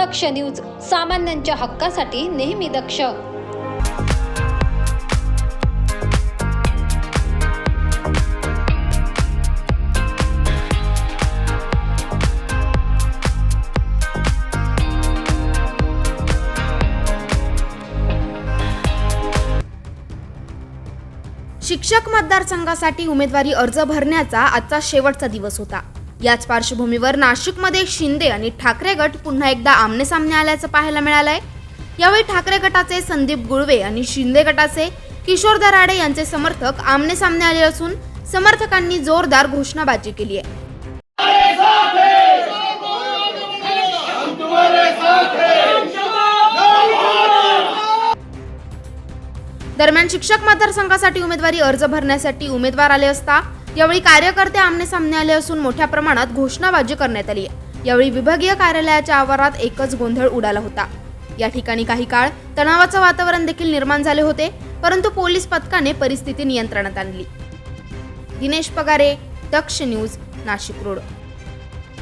दक्ष news सामान्यांच्या हक्कासाठी नेहमी दक्ष. शिक्षक मतदारसंघासाठी उमेदवारी अर्ज भरण्याचा आजचा शेवटचा दिवस होता. याच पार्श्वभूमीवर नाशिकमध्ये शिंदे आणि ठाकरे गट पुन्हा एकदा आमनेसामने आल्याचं पाहायला मिळालंय. यावेळी ठाकरे गटाचे संदीप गुळवे आणि शिंदे गटाचे किशोर दराडे यांचे समर्थक आमनेसामने आले असून समर्थकांनी जोरदार घोषणाबाजी केली आहे. दरम्यान शिक्षक मतदारसंघासाठी उमेदवारी अर्ज भरण्यासाठी उमेदवार आले असता यावेळी कार्यकर्ते आमने सामने आले असून मोठ्या प्रमाणात घोषणाबाजी करण्यात आली आहे. यावेळी विभागीय कार्यालयाच्या आवारात एकच गोंधळ उडाला होता. या ठिकाणी काही काळ तणावाचं वातावरण देखील निर्माण झाले होते परंतु पोलीस पथकाने परिस्थिती नियंत्रणात आणली. Dinesh Pagare Daksh news Nashik road.